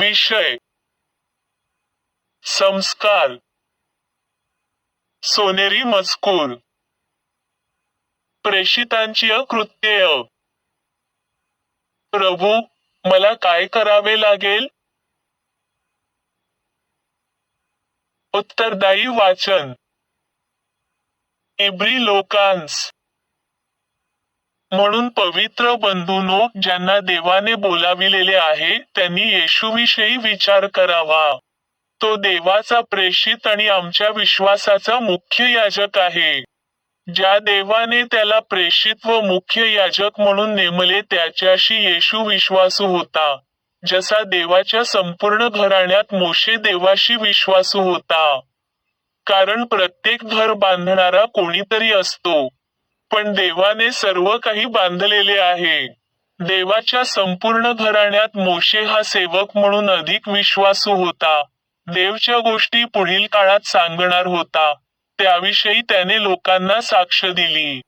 विषय संस्कार सोनेरी मजकूर प्रेषितांची कृत्यय प्रभू मला काय करावे लागेल? उत्तरदायी वाचन इब्री लोकांस म्हणून पवित्र बंधूनो ज्यांना देवाने बोलाविलेले आहे त्यांनी येशूविषयी विचार करावा. तो देवाचा प्रेषित आणि आमच्या विश्वासाचा मुख्य याजक आहे. ज्या देवाने त्याला प्रेषित व मुख्य याजक म्हणून नेमले त्याच्याशी येशू विश्वासू होता. जसा देवाच्या संपूर्ण घराण्यात मोशे देवाशी विश्वासू होता. कारण प्रत्येक घर बांधणारा कोणीतरी असतो. पण देवाने सर्व काही बांधलेले आहे. देवाच्या संपूर्ण घराण्यात मोशे हा सेवक म्हणून अधिक विश्वासू होता. देवच्या गोष्टी पुढील काळात सांगणार होता. त्याविषयी त्याने लोकांना साक्ष दिली.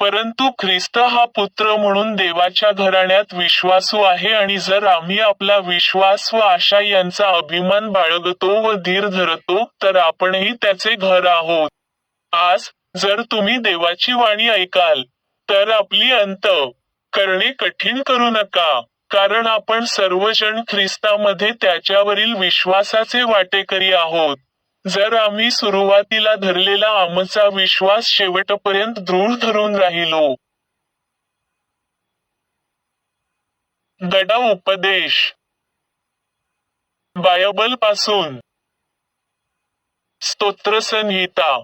परंतु ख्रिस्त हा पुत्र म्हणून देवाच्या घराण्यात विश्वासू आहे आणि जर आम्ही आपला विश्वास व आशा यांचा अभिमान बाळगतो व धीर धरतो तर आपणही त्याचे घर आहोत. आज जर तुम्ही देवाची वाणी ऐकाल तर आपली अंत करणे कठीण करू नका कारण आपण सर्वजण ख्रिस्तामध्ये त्याच्यावरील विश्वासाचे वाटेकरी आहोत. जर आम्ही सुरुवातीला धरलेला आमचा विश्वास शेवटपर्यंत दृढ धरून राहिलो. गडा उपदेश. बायबलपासून स्तोत्रसंहिता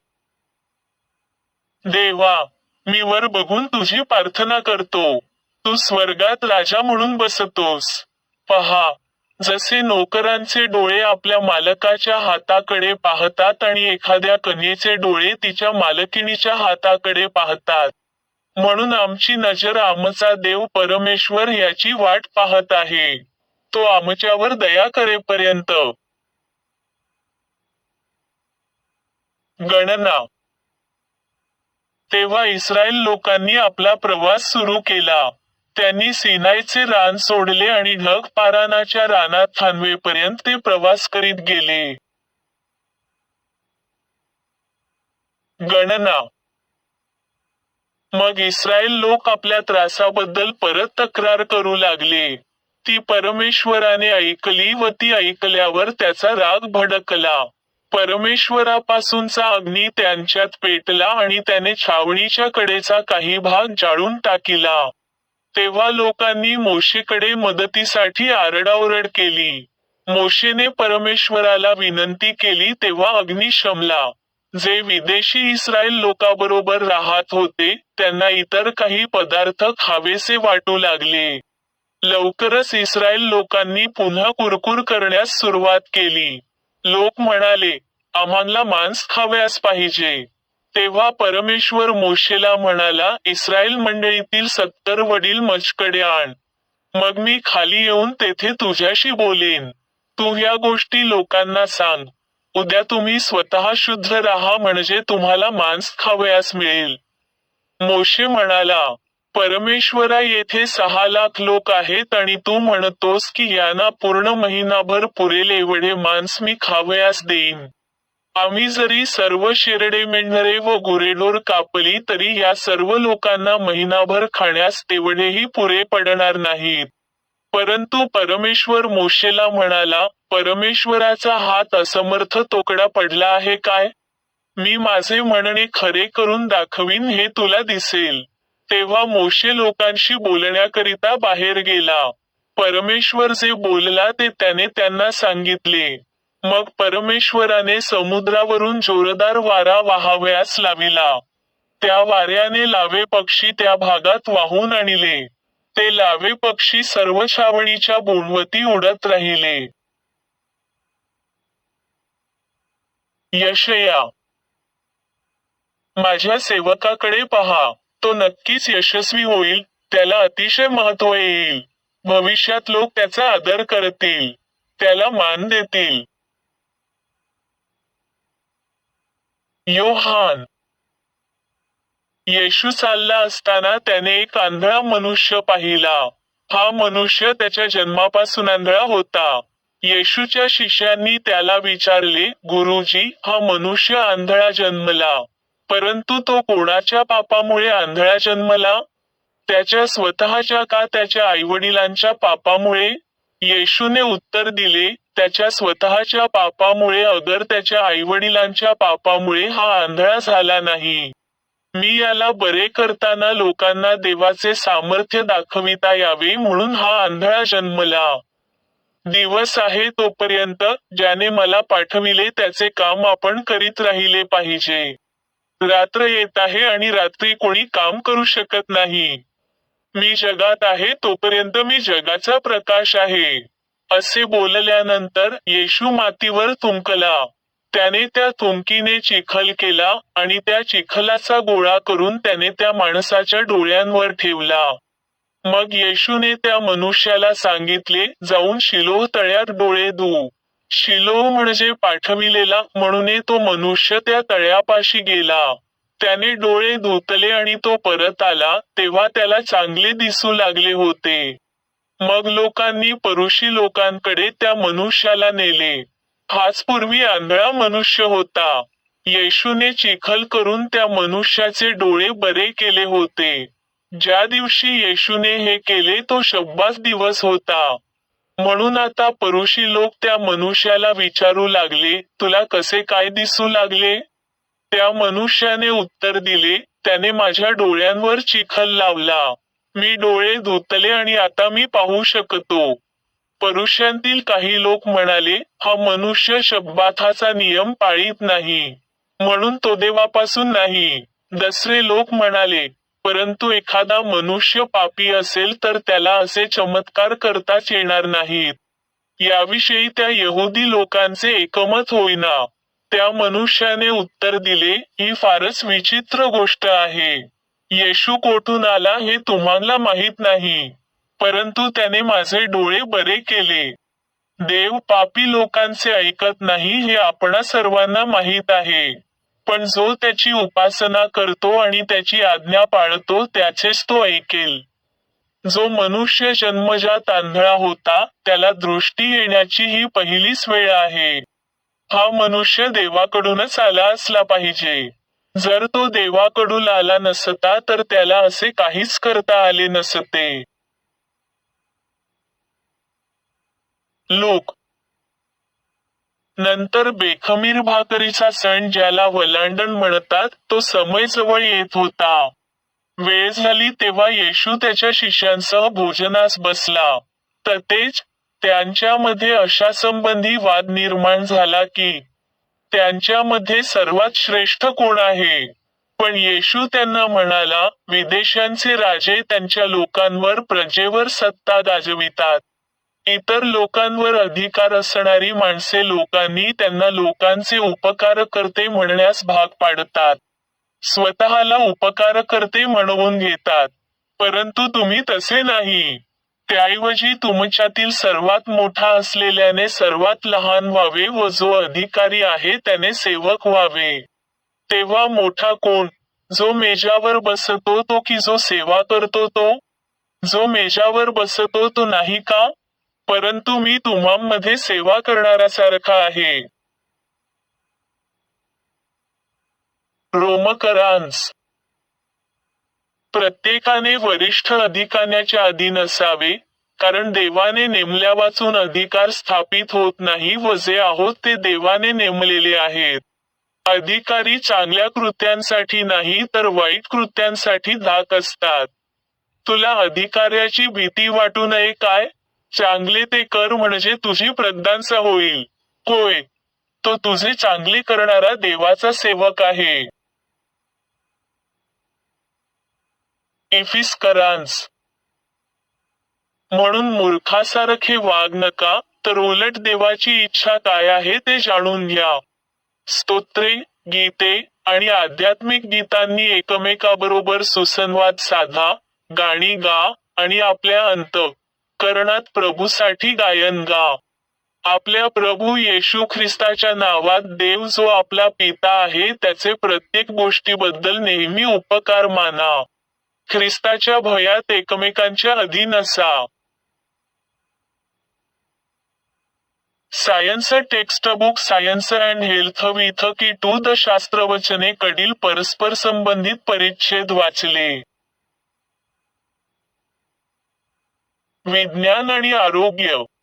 देवा मी वर बघून तुझी प्रार्थना करतो. तू स्वर्गात राजा म्हणून बसतोस. पहा जसे नोकरांचे डोळे आपल्या मालकाच्या हाताकडे पाहतात आणि एखाद्या कन्येचे डोळे तिच्या मालकिणीच्या हाताकडे पाहतात. म्हणून आमची नजर आमचा देव परमेश्वर याची वाट पाहत आहे. तो आमच्यावर दया करेपर्यंत. गणना तेव्हा इस्रायल लोकांनी आपला प्रवास सुरू केला. त्यांनी सिनाईचे रान सोडले आणि ढग पारानाच्या रानात थांबवेपर्यंत ते प्रवास करीत गेले. गणना. मग इस्रायल लोक आपल्या त्रासाबद्दल परत तक्रार करू लागले. ती परमेश्वराने ऐकली व ती ऐकल्यावर त्याचा राग भडकला. परमेश्वरापासूनचा अग्नी त्यांच्यात पेटला आणि त्याने छावणीच्या कडेचा काही भाग जाळून टाकिला. तेव्हा लोकांनी मोशेकडे मदतीसाठी आरडाओरड केली. मोशेने परमेश्वराला विनंती केली तेव्हा अग्नी शमला. जे विदेशी इस्रायल लोकांबरोबर राहत होते त्यांना इतर काही पदार्थ खावेसे वाटू लागले. लवकरच इस्रायल लोकांनी पुन्हा कुरकुर करण्यास सुरुवात केली. लोक म्हणाले आम्हाला मांस खाव्यास पाहिजे. तेव्हा परमेश्वर मोशेला म्हणाला इस्रायल मंडळीतील सत्तर वडील मजकडे आण. मग मी खाली येऊन तेथे तुझ्याशी बोलेन. तू ह्या गोष्टी लोकांना सांग. उद्या तुम्ही स्वतः शुद्ध राहा म्हणजे तुम्हाला मांस खावयास मिळेल. मोशे म्हणाला परमेश्वरा येथे सहा लाख लोक आहेत आणि तू म्हणतोस की यांना पूर्ण महिनाभर पुरेल एवढे मांस मी खावयास देईन. आम्ही जरी सर्व शिरडे मेंढरे व गुरेढोर कापली तरी या सर्व लोकांना महिनाभर खाण्यास तेवढेही पुरे पडणार नाहीत. परंतु परमेश्वर मोशेला म्हणाला परमेश्वराचा हात असमर्थ तोकडा पडला आहे काय? मी माझे म्हणणे खरे करून दाखवीन हे तुला दिसेल. तेव्हा मोशे लोकांशी बोलण्याकरिता बाहेर गेला. परमेश्वर जे बोलला ते त्याने त्यांना सांगितले. मग परमेश्वराने समुद्रावरून जोरदार वारा वाहावयास लाविला. त्या वाऱ्याने लावे पक्षी त्या भागात वाहून आणले. ते लावे पक्षी सर्व छावणीच्या बोनवती उडत राहिले. यशया माझ्या सेवकाकडे पहा. तो नक्कीच यशस्वी होईल. त्याला अतिशय महत्त्व येईल. भविष्यात लोक त्याचा आदर करतील. त्याला मान देतील. योहान येशू चालला असताना त्याने एक आंधळा मनुष्य पाहिला. हा मनुष्य त्याच्या जन्मापासून आंधळा होता. येशूच्या शिष्यांनी त्याला विचारले गुरुजी हा मनुष्य आंधळा जन्मला परंतु तो कोणाच्या पापामुळे आंधळा जन्मला? त्याच्या स्वतःच्या का त्याच्या आईवडिलांच्या पापामुळे? येशूने उत्तर दिले त्याच्या स्वतःच्या पापामुळे अगर त्याच्या आईवडिलांच्या पापामुळे हा आंधळा झाला नाही. मी याला बरे करताना लोकांना देवाचे सामर्थ्य दाखविता यावे म्हणून हा आंधळा जन्मला. दिवस आहे तोपर्यंत ज्याने मला पाठविले त्याचे काम आपण करीत राहिले पाहिजे. रात्र येत आहे आणि रात्री कोणी काम करू शकत नाही. मी जगात आहे तोपर्यंत मी जगाचा प्रकाश आहे. असे बोलल्यानंतर येशू मातीवर तुंकला त्याने त्या तुंकीने चिखल केला आणि त्या चिखलाचा गोळा करून त्याने त्या माणसाच्या डोळ्यांवर ठेवला. मग येशूने त्या मनुष्याला सांगितले जाऊन शिलोह तळ्यात डोळे धू. शिलोह म्हणजे पाठविलेला म्हणून तो मनुष्य त्या तळ्यापाशी गेला. त्याने डोळे धुतले आणि तो परत आला तेव्हा त्याला चांगले दिसू लागले होते. मग लोकांनी परुषी लोकांकडे त्या मनुष्याला नेले. हाच पूर्वी आंधळा मनुष्य होता. येशूने चिखल करून त्या मनुष्याचे डोळे बरे केले होते. ज्या दिवशी येशूने हे केले तो शब्बास दिवस होता. म्हणून आता परुषी लोक त्या मनुष्याला विचारू लागले तुला कसे काय दिसू लागले? त्या मनुष्याने उत्तर दिले त्याने माझ्या डोळ्यांवर चिखल लावला. मी डोळे धुतले आणि आता मी पाहू शकतो. परुष्यांतील काही लोक म्हणाले हा मनुष्य शब्बाथाचा नियम पाळीत नाही. म्हणून तो देवापासून नाही. दसरे लोक म्हणाले परंतु एखादा मनुष्य पापी असेल तर त्याला असे चमत्कार करताच येणार नाहीत. याविषयी त्या यहुदी लोकांचे एकमत होईना. त्या मनुष्याने उत्तर दिले ही फारच विचित्र गोष्ट आहे. येशू कोठून आला हे तुम्हाला माहीत नाही. परंतु त्याने माझे डोळे बरे केले. देव पापी लोकांचे ऐकत नाही हे आपणा सर्वांना माहीत आहे. पण जो त्याची उपासना करतो आणि त्याची आज्ञा पाळतो त्याचेच तो ऐकेल. जो मनुष्य जन्मजात आंधळा होता त्याला दृष्टी येण्याची ही पहिलीच वेळ आहे. हा मनुष्य देवाकडूनच आला असला पाहिजे. जर तो देवाकडून आला नसता तर त्याला असे काहीच करता आले नसते. लोक. नंतर बेखमीर भाकरीचा सण ज्याला वलांडण म्हणतात तो समय जवळ येत होता. वेळ झाली तेव्हा येशू त्याच्या शिष्यांसह भोजनास बसला. तर तेच त्यांच्यामध्ये अशा संबंधी वाद निर्माण झाला की त्यांच्यामध्ये सर्वात श्रेष्ठ कोण आहे? पण येशू त्यांना म्हणाला विदेशांचे राजे त्यांच्या लोकांवर प्रजेवर सत्ता गाजवितात. इतर लोकांवर अधिकार असणारी माणसे लोकांनी त्यांना लोकांचे उपकारकर्ते म्हणण्यास भाग पाडतात. स्वतःला उपकारकर्ते म्हणवून घेतात. परंतु तुम्ही तसे नाही. त्याऐवजी तुमच्यातील सर्वात मोठा असलेल्याने सर्वात लहान व्हावे व जो अधिकारी आहे त्याने सेवक व्हावे. तेव्हा मोठा कोण? जो मेजावर बसतो तो की जो सेवा करतो तो? जो मेजावर बसतो तो नाही का? परंतु मी तुम्हामध्ये सेवा करणाऱ्यासारखा आहे. रोमकरांस प्रत्येकाने वरिष्ठ अधिकाऱ्याच्या अधीन असावे कारण देवाने नेमल्या वाचून अधिकार स्थापित होत नाही व जे आहोत ते देवाने नेमलेले आहेत. अधिकारी चांगल्या कृत्यांसाठी नाही तर वाईट कृत्यांसाठी धाक असतात. तुला अधिकाऱ्याची भीती वाटू नये काय? चांगले ते कर म्हणजे तुझी प्रज्ञांचा होईल. होय तो तुझे चांगले करणारा देवाचा सेवक आहे. एफिस करांस म्हणून मूर्खासारखे वाग नका तर उलट देवाची इच्छा काय आहे ते जाणून घ्या. स्तोत्रे गीते आणि आध्यात्मिक गीतांनी एकमेकाबरोबर सुसंवाद साधा गाणी गा आणि आपल्या अंत करणात प्रभूसाठी गायन गा. आपल्या प्रभू येशू ख्रिस्ताच्या नावात देव जो आपला पिता आहे त्याचे प्रत्येक गोष्टीबद्दल नेहमी उपकार माना. ख्रिस्ताच्या भयात एकमेकांच्या अधीन असा. Science text book science and health with key to the शास्त्रवचने कडील परस्पर संबंधित परिच्छेद वाचले. विज्ञान आणि आरोग्य.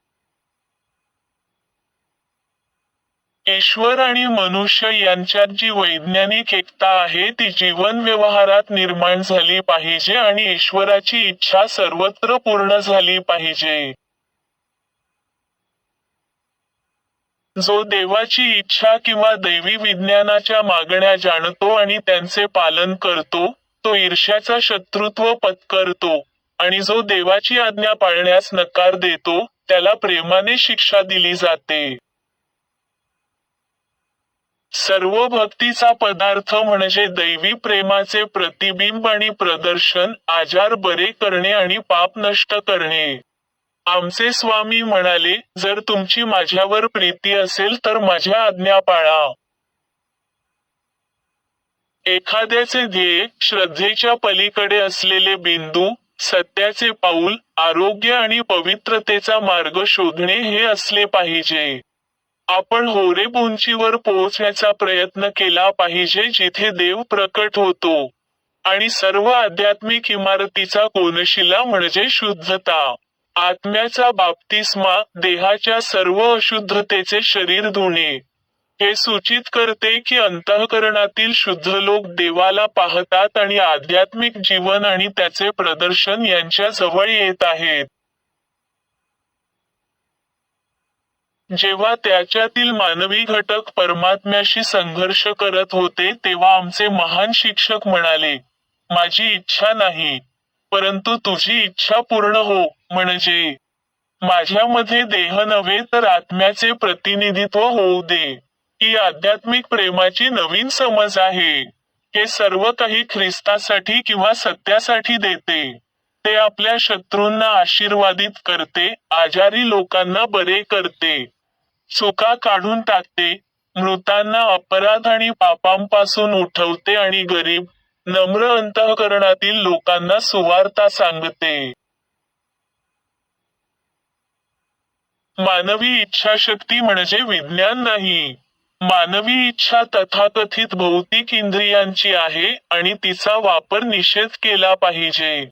ईश्वर आणि मनुष्य यांच्यात जी वैज्ञानिक एकता आहे ती जीवन व्यवहारात निर्माण झाली पाहिजे आणि ईश्वराची इच्छा सर्वत्र पूर्ण झाली पाहिजे. जो देवाची इच्छा किंवा दैवी विज्ञानाच्या मागण्या जाणतो आणि त्यांचे पालन करतो तो ईर्ष्याचा शत्रुत्व पत्करतो आणि जो देवाची आज्ञा पाळण्यास नकार देतो त्याला प्रेमाने शिक्षा दिली जाते. सर्व भक्तीचा पदार्थ म्हणजे दैवी प्रेमाचे प्रतिबिंब आणि प्रदर्शन आजार बरे करणे आणि पाप नष्ट करणे. आमचे स्वामी म्हणाले जर तुमची माझ्यावर प्रीती असेल तर माझ्या आज्ञा पाळा. एखाद्याचे ध्येय श्रद्धेच्या पलीकडे असलेले बिंदू सत्याचे पाऊल आरोग्य आणि पवित्रतेचा मार्ग शोधणे हे असले पाहिजे. आपण होरेब उंचीवर पोहोचण्याचा प्रयत्न केला पाहिजे जिथे देव प्रकट होतो. आणि सर्व आध्यात्मिक इमारतीचा कोनशिला म्हणजे शुद्धता. आत्म्याचा बाप्तिस्मा देहाच्या सर्व अशुद्धतेचे शरीर धुणे. हे सूचित करते की अंतःकरणातील शुद्ध लोक देवाला पाहतात आणि आध्यात्मिक जीवन आणि त्याचे प्रदर्शन यांच्या जवळ येत आहेत. जेव्हा त्याच्यातील मानवी घटक परमात्म्याशी संघर्ष करत होते तेव्हा आमचे महान शिक्षक म्हणाले माझी इच्छा नाही परंतु तुझी इच्छा पूर्ण हो म्हणजे माझ्यामध्ये देह नव्हे तर आत्म्याचे प्रतिनिधित्व होऊ दे. ही आध्यात्मिक प्रेमाची नवीन समज आहे. हे सर्व काही ख्रिस्तासाठी किंवा सत्यासाठी देते. ते आपल्या शत्रूंना आशीर्वादित करते आजारी लोकांना बरे करते. चुका काढून टाकते. मृतांना अपराध आणि पापांपासून उठवते आणि गरीब नम्र अंतःकरणातील लोकांना सुवार्ता सांगते. मानवी इच्छाशक्ती म्हणजे विज्ञान नाही. मानवी इच्छा तथाकथित भौतिक इंद्रियांची आहे आणि तिचा वापर निषेध केला पाहिजे.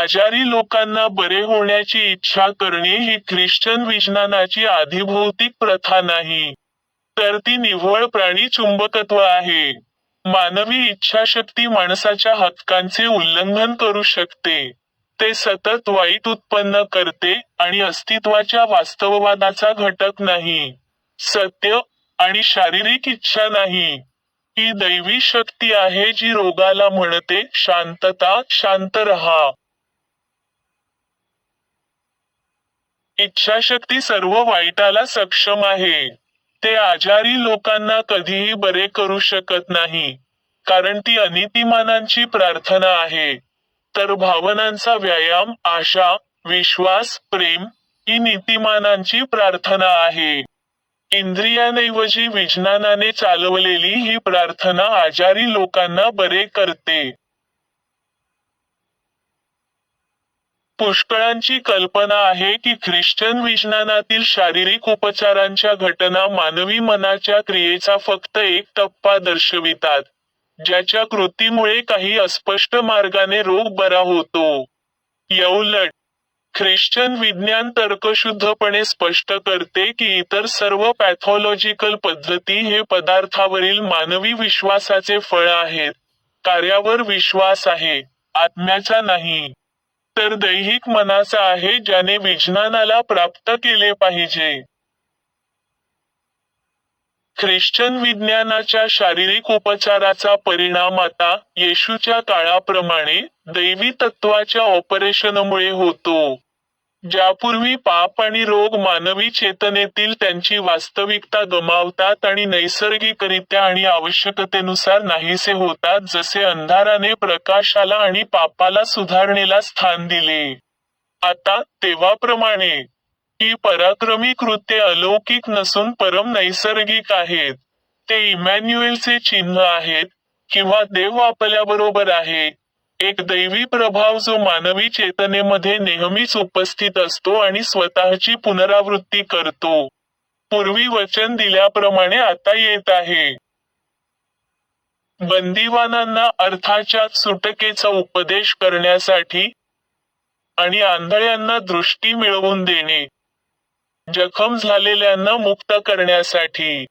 आजारी लोकांना बरे होण्याची इच्छा करणे ही ख्रिश्चन विज्ञानाची आधिभौतिक प्रथा नाही. तर ती निव्वळ प्राणी चुंबकत्व आहे. मानवी इच्छाशक्ती माणसाच्या हक्कांचे उल्लंघन करू शकते. ते सतत वाईट उत्पन्न करते आणि अस्तित्वाच्या वास्तववादाचा घटक नाही. सत्य आणि शारीरिक इच्छा नाही. ही दैवी शक्ती आहे जी रोगाला म्हणते शांतता शांत रहा. इच्छाशक्ती सर्व वाईटाला सक्षम आहे. ते आजारी लोकांना कधीही बरे करू शकत नाही. कारण ती अनितिमानांची प्रार्थना आहे. तर भावनांचा व्यायाम आशा विश्वास प्रेम ही नीतिमानांची प्रार्थना आहे. इंद्रियांऐवजी विज्ञानाने चालवलेली ही प्रार्थना आजारी लोकांना बरे करते. पुष्कळांची कल्पना आहे की ख्रिश्चन विज्ञानातील शारीरिक उपचारांच्या घटना मानवी मनाच्या क्रियेचा फक्त एक टप्पा दर्शवितात ज्याच्या कृतीमुळे काही अस्पष्ट मार्गाने रोग बरा होतो. यौलट ख्रिश्चन विज्ञान तर्कशुद्धपणे स्पष्ट करते की इतर सर्व पॅथॉलॉजिकल पद्धती हे पदार्थावरील मानवी विश्वासाचे फळ आहेत कार्यावर विश्वास आहे आत्म्याचा नाही. तर दैहिक मनाचा आहे ज्याने विज्ञानाला प्राप्त केले पाहिजे. ख्रिश्चन विज्ञानाच्या शारीरिक उपचाराचा परिणाम आता येशूच्या काळाप्रमाणे दैवी तत्वाच्या ऑपरेशनमुळे होतो. ज्यापूर्वी पाप आणि रोग मानवी चेतनेतील त्यांची वास्तविकता गमावतात आणि नैसर्गिकरित्या आणि आवश्यकतेनुसार नाहीसे होतात जसे अंधाराने प्रकाशाला आणि पापाला सुधारणेला स्थान दिले. आता तेव्हाप्रमाणे ही पराक्रमी कृत्ये अलौकिक नसून परम नैसर्गिक आहेत. ते इमॅन्युएलचे चिन्ह आहेत किंवा देव आपल्याबरोबर आहे. एक दैवी प्रभाव जो मानवी चेतनेमध्ये नेहमीच उपस्थित असतो आणि स्वतःची पुनरावृत्ती करतो. पूर्वी वचन दिल्याप्रमाणे आता येत आहे. बंदिवानांना अर्थाच्या सुटकेचा उपदेश करण्यासाठी आणि आंधळ्यांना दृष्टी मिळवून देणे. जखम झालेल्यांना मुक्त करण्यासाठी.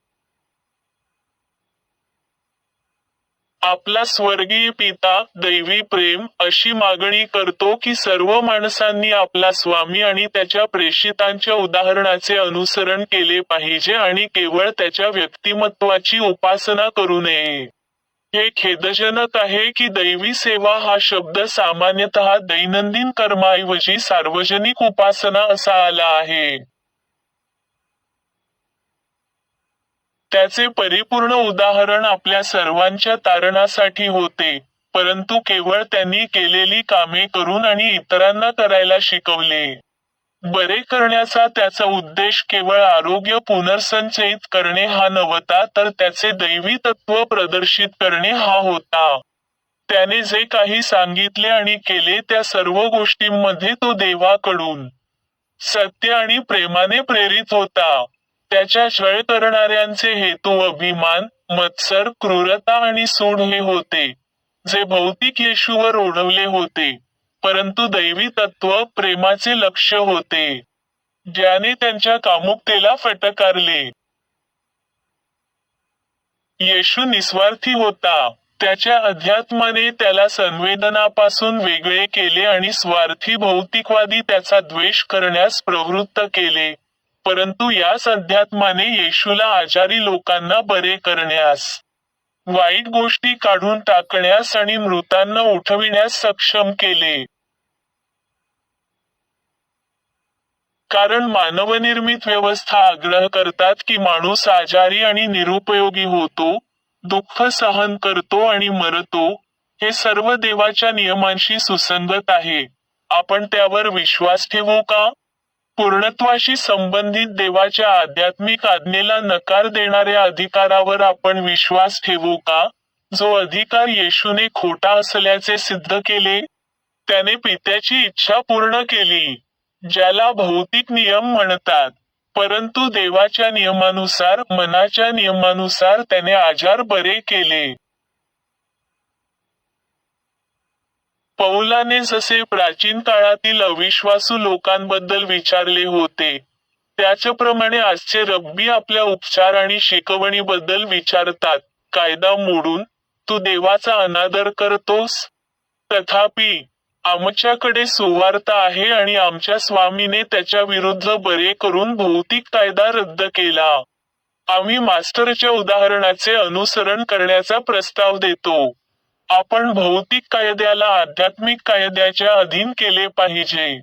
आपला स्वर्गीय पिता दैवी प्रेम अशी मागणी करतो की सर्व माणसांनी आपला स्वामी आणि त्याच्या प्रेषितांच्या उदाहरणाचे अनुसरण केले पाहिजे आणि केवळ त्याच्या व्यक्तिमत्वाची उपासना करू नये. हे खेदजनक आहे की दैवी सेवा हा शब्द सामान्यतः दैनंदिन कर्माऐवजी सार्वजनिक उपासना असा आला आहे. त्याचे परिपूर्ण उदाहरण आपल्या सर्वांच्या तारणासाठी होते परंतु केवळ त्यांनी केलेली कामे करून आणि इतरांना करायला शिकवले. बरे करण्याचा त्याचा उद्देश केवळ आरोग्य पुनर्संचयित करणे हा नव्हता तर त्याचे दैवी तत्व प्रदर्शित करणे हा होता. त्याने जे काही सांगितले आणि केले त्या सर्व गोष्टींमध्ये तो देवाकडून सत्य आणि प्रेमाने प्रेरित होता. त्याच्या छळ करणाऱ्यांचे हेतू अभिमान मत्सर क्रूरता आणि सूड हे होते जे भौतिक येशूवर ओढवले होते परंतु दैवी तत्व प्रेमाचे लक्ष होते ज्याने त्यांच्या कामुकतेला फटकारले. येशू निस्वार्थी होता. त्याच्या अध्यात्माने त्याला संवेदनापासून वेगळे केले आणि स्वार्थी भौतिकवादी त्याचा द्वेष करण्यास प्रवृत्त केले. परंतु याच अध्यात्माने येशूला आजारी लोकांना बरे करण्यास वाईट गोष्टी काढून टाकण्यास आणि मृतांना उठविण्यास सक्षम केले. कारण मानवनिर्मित व्यवस्था आग्रह करतात की माणूस आजारी आणि निरुपयोगी होतो दुःख सहन करतो आणि मरतो हे सर्व देवाच्या नियमांशी सुसंगत आहे. आपण त्यावर विश्वास ठेवू का? पूर्णत्वाशी संबंधित देवाच्या आध्यात्मिक आज्ञेला नकार देणाऱ्या अधिकारावर आपण विश्वास ठेवू का? जो अधिकार येशूने खोटा असल्याचे सिद्ध केले त्याने पित्याची इच्छा पूर्ण केली ज्याला भौतिक नियम म्हणतात. परंतु देवाच्या नियमानुसार मनाच्या नियमानुसार त्याने आजार बरे केले. पौलाने जसे प्राचीन काळातील अविश्वासू लोकांबद्दल विचारले होते. त्याच्याप्रमाणे आजचे रब्बी आपल्या उपचार आणि शिकवणीबद्दल विचारतात. कायदा मोडून तू देवाचा अनादर करतोस? तथापि आमच्याकडे सुवार्ता आहे आणि आमच्या स्वामीने त्याच्या विरुद्ध बरे करून भौतिक कायदा रद्द केला. आम्ही मास्टरच्या उदाहरणाचे अनुसरण करण्याचा प्रस्ताव देतो. आपण भौतिक कायद्याला आध्यात्मिक कायद्याच्या अधीन केले पाहिजे.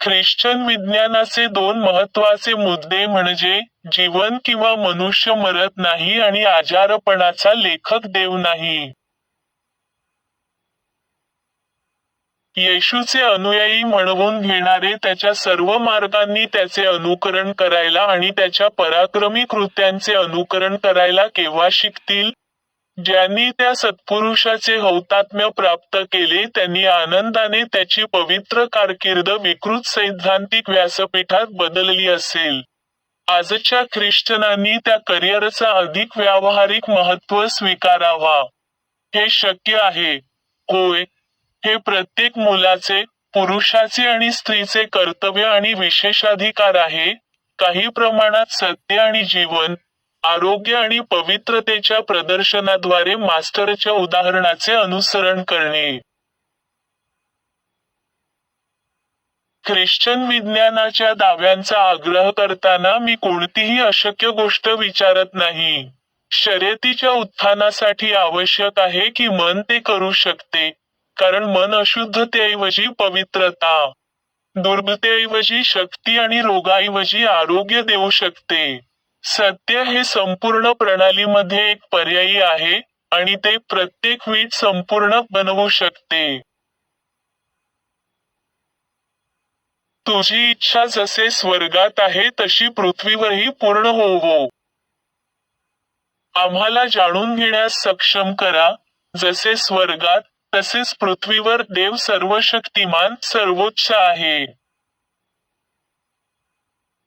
ख्रिश्चन विज्ञानाचे दोन महत्त्वाचे मुद्दे म्हणजे जीवन किंवा मनुष्य मरत नाही आणि आजारपणाचा लेखक देव नाही. येशूचे अनुयायी म्हणवून घेणारे त्याच्या सर्व मार्गांनी त्याचे अनुकरण करायला आणि त्याच्या पराक्रमी कृत्यांचे अनुकरण करायला केव्हा शिकतील? ज्यांनी त्या सत्पुरुषाचे हौतात्म्य प्राप्त केले त्यांनी आनंदाने त्याची पवित्र कारकीर्द विकृत सैद्धांतिक व्यासपीठात बदलली असेल. आजच्या ख्रिश्चनांनी त्या करिअरचा अधिक व्यावहारिक महत्त्व स्वीकारावा. हे शक्य आहे. होय. हे प्रत्येक मुलाचे पुरुषाचे आणि स्त्रीचे कर्तव्य आणि विशेषाधिकार आहे. काही प्रमाणात सत्य आणि जीवन आरोग्य आणि पवित्रतेच्या प्रदर्शनाद्वारे मास्टरच्या उदाहरणाचे अनुसरण करणे. ख्रिश्चन विज्ञानाच्या दाव्यांचा आग्रह करताना मी कोणतीही अशक्य गोष्ट विचारत नाही. शर्यतीच्या उत्थानासाठी आवश्यक आहे की मन ते करू शकते कारण मन अशुद्धतेऐवजी पवित्रता दुर्बतेऐवजी शक्ती आणि रोगाऐवजी आरोग्य देऊ शकते. सत्य हे संपूर्ण प्रणालीमध्ये एक पर्यायी आहे आणि ते प्रत्येक वीट संपूर्ण बनवू शकते. तुझी इच्छा जसे स्वर्गात आहे तशी पृथ्वीवरही पूर्ण होवो. आम्हाला जाणून घेण्यास सक्षम करा जसे स्वर्गात तसेच पृथ्वीवर देव सर्वशक्तिमान सर्वोच्च आहे.